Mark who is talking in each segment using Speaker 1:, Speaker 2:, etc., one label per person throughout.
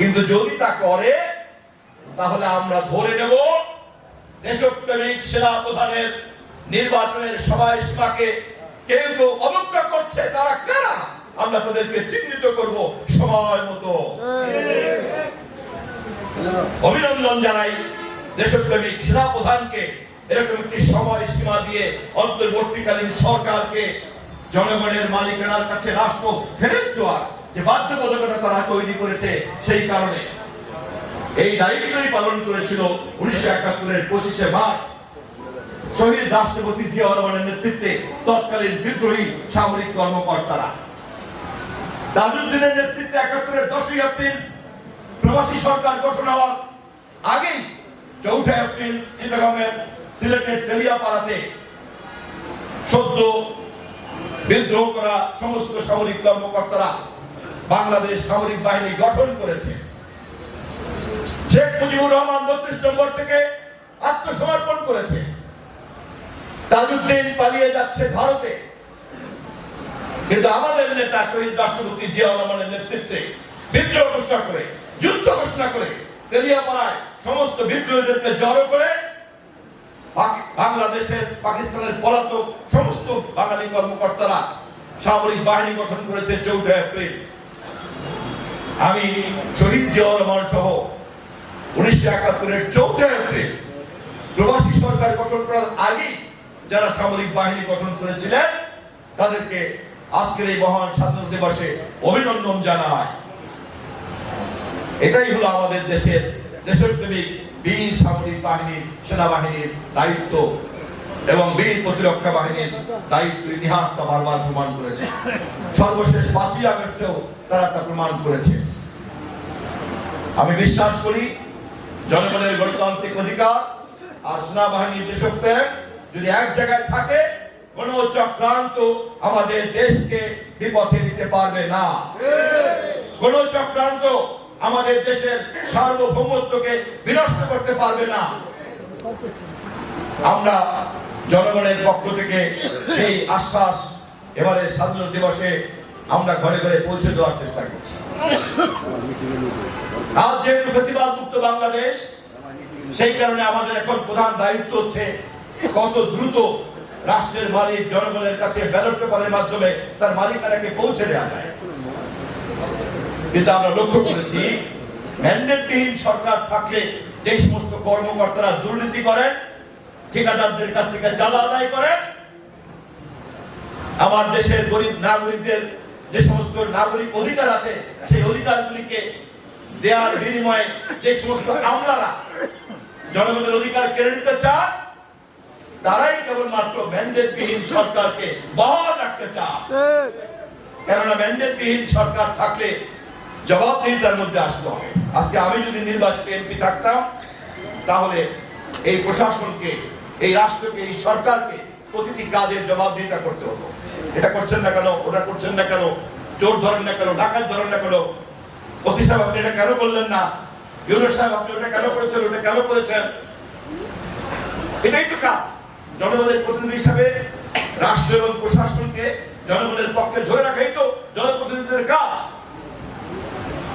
Speaker 1: কিন্তু যদি তা করে, তাহলে আমরা ধরে নেব দেশপ্রেমিক সেনা প্রধানের নির্বাচনের সবাই সীমাকে কেউ কেউ অবজ্ঞা করছে, তারা কারা? আমরা তাদেরকে চিহ্নিত করব সময় মতো। অভিনন্দন জানাই দেশপ্রেমিক সেনা প্রধানকে এরকম একটি সময় সীমা দিয়ে অন্তর্বর্তীকালীন সরকারকে জনগণের মালিকানার কাছে রাষ্ট্র ফেরত দেওয়ার যে বাধ্যবাধকতা তারা তৈরি করেছে সেই কারণে। এই দায়িত্বই পালন করেছিল উনিশশো একাত্তরের পঁচিশে মার্চ। শহীদ রাষ্ট্রপতি জিয়া রহমানের নেতৃত্বে তৎকালীন বিদ্রোহী সামরিক কর্মকর্তারা। নেতৃত্বে একাত্তরের দশই এপ্রিল প্রবাসী সরকার গঠন হওয়ার আগেই চৌঠা এপ্রিল চিটাগংয়ের সিলেটের তেলিয়াপাড়াতে সদ্য বিদ্রোহ করা সমস্ত সামরিক কর্মকর্তারা বাংলাদেশ সামরিক বাহিনী গঠন করেছে। শেখ মুজিবুর রহমান বত্রিশ নম্বর থেকে আত্মসমর্পণ করেছে। তাজউদ্দিন পালিয়ে যাচ্ছে ভারতে। কিন্তু আমাদের নেতা শহীদ রাষ্ট্রপতি জিয়া রহমানের নেতৃত্বে বিদ্রোহ ঘোষণা করে, যুদ্ধ ঘোষণা করে তেলিয়াপাড়ায় সমস্ত বিদ্রোহীদেরকে জড়ো করে বাংলাদেশের, পাকিস্তানের পলাতক সমস্ত বাঙালি কর্মকর্তারা সামরিক বাহিনী গঠন করেছে চৌঠা এপ্রিল। আমি শহীদ জিয়া রহমান সহ উনিশশো একাত্তরের চৌঠা এপ্রিল প্রবাসী সরকার গঠন করার আগেই যারা সামরিক বাহিনী গঠন করেছিলেন, তাদেরকে আজকের এই মহান স্বাধীনতা দিবসে অভিনন্দন জানায় এটাই হলো আমাদের দেশের দেশপ্রেমিক বীর সামরিক বাহিনীর, সেনাবাহিনীর দায়িত্ব এবং বীর প্রতিরক্ষা বাহিনীর দায়িত্ব, ইতিহাস তা বারবার প্রমাণ করেছে। সর্বশেষ পাঁচই আগস্টেও তারা তা প্রমাণ করেছে। আমি বিশ্বাস করি জনগণের গণতান্ত্রিক অধিকার আর সেনাবাহিনীর দেশপ্রেম যদি এক জায়গায় থাকে, কোন চক্রান্ত আমাদের দেশকে বিপথে দিতে পারবে না। কোন চক্রান্ত আমাদের দেশের সার্বভৌমত্বকে বিনষ্ট করতে পারবে না। আমরা জনগণের পক্ষ থেকে সেই আশ্বাস এবারে স্বাধীনতা দিবসে আমরা ঘরে ঘরে পৌঁছে দেওয়ার চেষ্টা করছি। আজ যেহেতু ফেসিবাদ মুক্ত বাংলাদেশ, সেই কারণে আমাদের এখন প্রধান দায়িত্ব হচ্ছে কত দ্রুত রাষ্ট্রের মালিক জনগণের কাছে ব্যালট পেপারের মাধ্যমে তার মালিকানাকে পৌঁছে দেওয়া যায়। কিন্তু আমরা লক্ষ্য করেছি ম্যান্ডেটবিহীন সরকার থাকলে যে সমস্ত কর্মকর্তারা দুর্নীতি করেন, ঠিকাদারদের কাছ থেকে চাঁদা আদায় করেন, আমার দেশের গরিব নাগরিকদের যে সমস্ত নাগরিক অধিকার আছে, সেই অধিকারগুলিকে দেওয়ার বিনিময়ে যে সমস্ত আমলারা জনগণের অধিকার কেড়ে নিতে চান তারাই কেবলমাত্র ম্যান্ডেটবিহীন সরকারকে বহাল রাখতে চান কেননা ম্যান্ডেটবিহীন সরকার থাকলে জবাবদিহিতার মধ্যে আসতে হবে। আজকে আমি যদি নির্বাচিত এমপি থাকতাম, তাহলে এই প্রশাসনকে, এই রাষ্ট্রকে, এই সরকারকে প্রতিটি কাজের জবাবদিহিতা করতে হতো। এটা করছেন না কেন? ওটা করছেন না কেন? চোর ধরেন না কেন? ডাকাত ধরেন না কেন? অতি সাহেব, আপনি এটা কেন করলেন না? ইউনুস সাহেব, আপনি ওটা কেন করেছেন? ওটা কেন করেছেন? এটাই তো কাজ। জনগণের প্রতিনিধি হিসাবে রাষ্ট্র এবং প্রশাসনকে জনগণের পক্ষে ধরে রাখাই তো জনপ্রতিনিধিদের কাজ।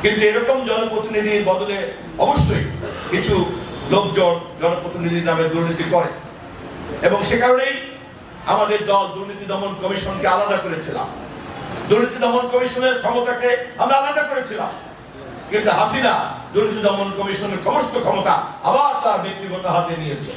Speaker 1: কিন্তু এরকম জনপ্রতিনিধির বদলে অবশ্যই কিছু লোকজন জনপ্রতিনিধির নামে দুর্নীতি করে। এবং সে কারণেই আমাদের দল দুর্নীতি দমন কমিশনকে আলাদা করেছিলাম। দুর্নীতি দমন কমিশনের ক্ষমতাকে আমরা আলাদা করেছিলাম। কিন্তু হাসিনা দুর্নীতি দমন কমিশনের সমস্ত ক্ষমতা আবার তার ব্যক্তিগত হাতে নিয়েছে।